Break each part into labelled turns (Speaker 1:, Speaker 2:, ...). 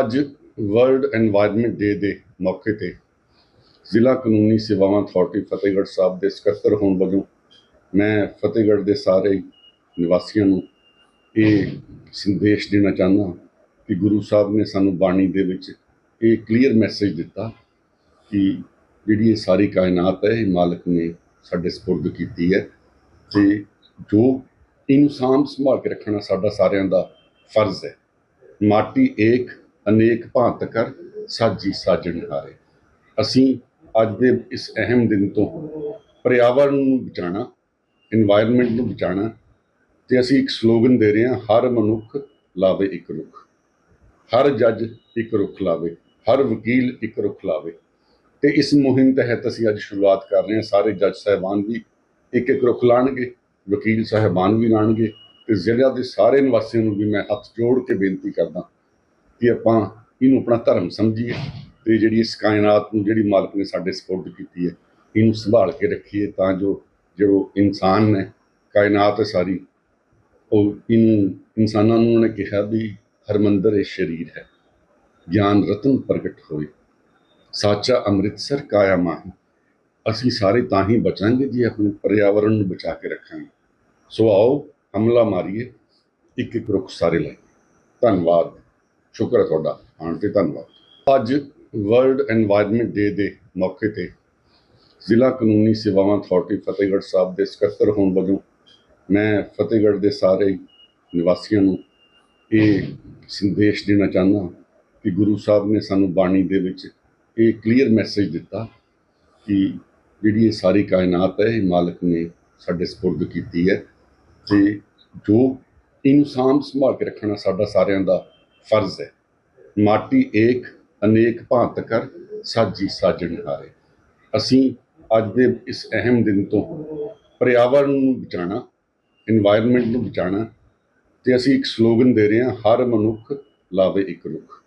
Speaker 1: ਅੱਜ world environment ਡੇ ਦੇ ਮੌਕੇ ਤੇ ਜ਼ਿਲ੍ਹਾ ਕਾਨੂੰਨੀ ਸੇਵਾਵਾਂ ਅਥਾਰਟੀ ਫਤਿਹਗੜ੍ਹ ਸਾਹਿਬ ਦੇ ਸਕੱਤਰ ਹੋਣ ਵਜੋਂ ਮੈਂ ਫਤਿਹਗੜ੍ਹ ਦੇ ਸਾਰੇ ਨਿਵਾਸੀਆਂ ਨੂੰ ਇਹ ਸੰਦੇਸ਼ ਦੇਣਾ ਚਾਹੁੰਦਾ ਕਿ ਗੁਰੂ ਸਾਹਿਬ ਨੇ ਸਾਨੂੰ ਬਾਣੀ ਦੇ ਵਿੱਚ ਇਹ ਕਲੀਅਰ ਮੈਸੇਜ ਦਿੱਤਾ ਕਿ ਜਿਹੜੀ ਇਹ ਸਾਰੀ ਕਾਇਨਾਤ ਹੈ, ਇਹ ਮਾਲਕ ਨੇ ਸਾਡੇ ਸਪੁਰਦ ਕੀਤੀ ਹੈ ਤੇ ਜੋ ਇਹਨੂੰ ਸੰਭਾਲ ਕੇ ਰੱਖਣਾ ਸਾਡਾ ਸਾਰਿਆਂ ਦਾ ਫਰਜ਼ ਹੈ। ਮਾਟੀ ਏਕ ਅਨੇਕ ਭਾਂਤ ਕਰ ਸਾਜੀ ਸਾਜਣ ਹਾਰੇ। ਅਸੀਂ ਅੱਜ ਦੇ ਇਸ ਅਹਿਮ ਦਿਨ ਤੋਂ ਪਰਿਆਵਰਣ ਨੂੰ ਬਚਾਣਾ এনवायरमेंट ਨੂੰ ਬਚਾਣਾ ਤੇ ਅਸੀਂ ਇੱਕ ਸਲੋਗਨ ਦੇ ਰਹੇ ਹਾਂ, ਹਰ ਮਨੁੱਖ ਲਾਵੇ ਇੱਕ ਰੁੱਖ। ਹਰ ਜੱਜ ਇੱਕ ਰੁੱਖ ਲਾਵੇ, ਹਰ ਵਕੀਲ ਇੱਕ ਰੁੱਖ ਲਾਵੇ। ਤੇ ਇਸ ਮੁਹਿੰਮ ਤਹਿਤ ਅਸੀਂ ਅੱਜ ਸ਼ੁਰੂਆਤ ਕਰ ਰਹੇ ਹਾਂ। ਸਾਰੇ ਜੱਜ ਸਹਿਬਾਨ ਵੀ ਇੱਕ ਇੱਕ ਰੁੱਖ ਲਾਣਗੇ, ਵਕੀਲ ਸਹਿਬਾਨ ਵੀ ਲਾਣਗੇ ਤੇ ਜ਼ਿਲ੍ਹਾ ਦੇ ਸਾਰੇ ਨਿਵਾਸੀਆਂ ਨੂੰ ਵੀ ਮੈਂ ਹੱਥ ਜੋੜ ਕੇ ਬੇਨਤੀ ਕਰਦਾ ਕਿ ਆਪਾਂ ਇਹਨੂੰ ਆਪਣਾ ਧਰਮ ਸਮਝੀਏ ਤੇ ਜਿਹੜੀ ਇਸ ਕਾਇਨਾਤ ਨੂੰ ਜਿਹੜੀ ਮਾਲਕ ਨੇ ਸਾਡੇ ਸਪੋਰਟ ਕੀਤੀ ਹੈ, ਇਹਨੂੰ ਸੰਭਾਲ ਕੇ ਰੱਖੀਏ ਤਾਂ ਜੋ ਜੋ ਇਨਸਾਨ ਨੇ, ਕਾਇਨਾਤ ਹੈ ਸਾਰੀ, ਉਹ ਇਹਨੂੰ ਇਨਸਾਨਾਂ ਨੂੰ ਉਹਨੇ ਕਿਹਾ ਵੀ ਹਰਮੰਦਰ ਇਹ ਸ਼ਰੀਰ ਹੈ, ਗਿਆਨ ਰਤਨ ਪ੍ਰਗਟ ਹੋਏ। ਸਾਚਾ ਅੰਮ੍ਰਿਤਸਰ ਕਾਇਆ ਮਾਹੀ, ਅਸੀਂ ਸਾਰੇ ਤਾਂ ਹੀ ਬਚਾਂਗੇ ਜੇ ਆਪਣੇ ਪਰਿਆਵਰਣ ਨੂੰ ਬਚਾ ਕੇ ਰੱਖਾਂਗੇ। ਸੋ ਆਓ ਹਮਲਾ ਮਾਰੀਏ ਇੱਕ ਇੱਕ ਰੁੱਖ ਸਾਰੇ ਲਾਈਏ। ਧੰਨਵਾਦ। ਸ਼ੁਕਰ ਹੈ ਤੁਹਾਡਾ ਆਣ ਤੇ ਧੰਨਵਾਦ। ਅੱਜ ਵਰਲਡ এনवायरमेंट ਡੇ ਦੇ ਮੌਕੇ ਤੇ ਜ਼ਿਲ੍ਹਾ ਕਾਨੂੰਨੀ ਸੇਵਾਵਾਂ ਅਥਾਰਟੀ ਫਤਿਹਗੜ੍ਹ ਸਾਹਿਬ ਦੇ ਸਕੱਤਰ ਹੋਣ ਵਜੋਂ ਮੈਂ ਫਤਿਹਗੜ੍ਹ ਦੇ ਸਾਰੇ ਨਿਵਾਸੀਆਂ ਨੂੰ ਇਹ ਸੰਦੇਸ਼ ਦੇਣਾ ਚਾਹੁੰਦਾ ਕਿ ਗੁਰੂ ਸਾਹਿਬ ਨੇ ਸਾਨੂੰ ਬਾਣੀ ਦੇ ਵਿੱਚ ਇਹ ਕਲੀਅਰ ਮੈਸੇਜ ਦਿੱਤਾ ਕਿ ਜਿਹੜੀ ਇਹ ਸਾਰੀ ਕਾਇਨਾਤ ਹੈ, ਇਹ ਮਾਲਕ ਨੇ ਸਾਡੇ سپرد ਕੀਤੀ ਹੈ ਤੇ ਜੋ ਇਨਸਾਨ ਸੰਭਾਲ ਕੇ ਰੱਖਣਾ ਸਾਡਾ ਸਾਰਿਆਂ ਦਾ ਫਰਜ਼ ਹੈ। ਮਾਟੀ ਏਕ, ਅਨੇਕ ਭਾਂਤ ਕਰ, ਸਾਜੀ ਸਾਜਣ ਹਾਰੇ। ਅਸੀਂ ਅੱਜ ਦੇ ਇਸ ਅਹਿਮ ਦਿਨ ਤੋਂ ਪਰਿਆਵਰਣ ਨੂੰ ਬਚਾਣਾ এনवायरमेंट ਨੂੰ ਬਚਾਣਾ ਤੇ ਅਸੀਂ ਇੱਕ ਸਲੋਗਨ ਦੇ ਰਹੇ ਹਾਂ, ਹਰ ਮਨੁੱਖ ਲਾਵੇ ਇੱਕ ਰੁੱਖ।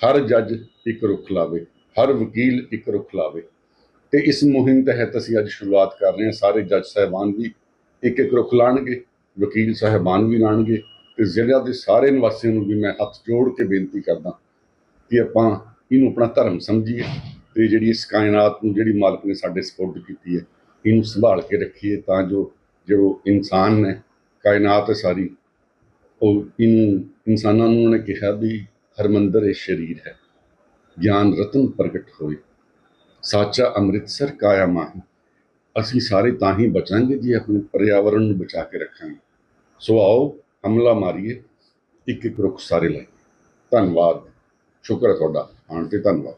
Speaker 1: ਹਰ ਜੱਜ ਇੱਕ ਰੁੱਖ ਲਾਵੇ, ਹਰ ਵਕੀਲ ਇੱਕ ਰੁੱਖ ਲਾਵੇ। ਤੇ ਇਸ ਮੁਹਿੰਮ ਤਹਿਤ ਅਸੀਂ ਅੱਜ ਸ਼ੁਰੂਆਤ ਕਰ ਰਹੇ ਹਾਂ। ਸਾਰੇ ਜੱਜ ਸਹਿਬਾਨ ਵੀ ਇੱਕ ਇੱਕ ਰੁੱਖ ਲਾਣਗੇ, ਵਕੀਲ ਸਹਿਬਾਨ ਵੀ ਲਾਣਗੇ। ਤੇ ਜ਼ਿਲ੍ਹਾ ਦੇ ਸਾਰੇ ਨਿਵਾਸੀਆਂ ਨੂੰ ਵੀ ਮੈਂ ਹੱਥ ਜੋੜ ਕੇ ਬੇਨਤੀ ਕਰਦਾ ਕਿ ਆਪਾਂ ਇਹਨੂੰ ਆਪਣਾ ਧਰਮ ਸਮਝੀਏ ਤੇ ਜਿਹੜੀ ਇਸ ਕਾਇਨਾਤ ਨੂੰ ਜਿਹੜੀ ਮਾਲਕ ਨੇ ਸਾਡੇ ਸਪੋਰਟ ਕੀਤੀ ਹੈ, ਇਹਨੂੰ ਸੰਭਾਲ ਕੇ ਰੱਖੀਏ ਤਾਂ ਜੋ ਜੋ ਇਨਸਾਨ ਨੇ, ਕਾਇਨਾਤ ਹੈ ਸਾਰੀ, ਉਹ ਇਹਨੂੰ ਇਨਸਾਨਾਂ ਨੂੰ ਉਹਨੇ ਕਿਹਾ ਵੀ ਹਰਮੰਦਰ ਇਹ ਸ਼ਰੀਰ ਹੈ, ਗਿਆਨ ਰਤਨ ਪ੍ਰਗਟ ਹੋਏ। ਸਾਚਾ ਅੰਮ੍ਰਿਤਸਰ ਕਾਇਆ ਮਾਹੀ, ਅਸੀਂ ਸਾਰੇ ਤਾਂ ਹੀ ਬਚਾਂਗੇ ਜੇ, ਆਪਣੇ ਪਰਿਆਵਰਣ ਨੂੰ ਬਚਾ ਕੇ ਰੱਖਾਂਗੇ। ਸੋ ਆਓ ਹਮਲਾ ਮਾਰੀਏ ਇੱਕ ਇੱਕ ਰੁੱਖ ਸਾਰੇ ਲਾਈਏ। ਧੰਨਵਾਦ। ਸ਼ੁਕਰ ਹੈ ਤੁਹਾਡਾ। ਆਉਣ ਤੇ ਧੰਨਵਾਦ।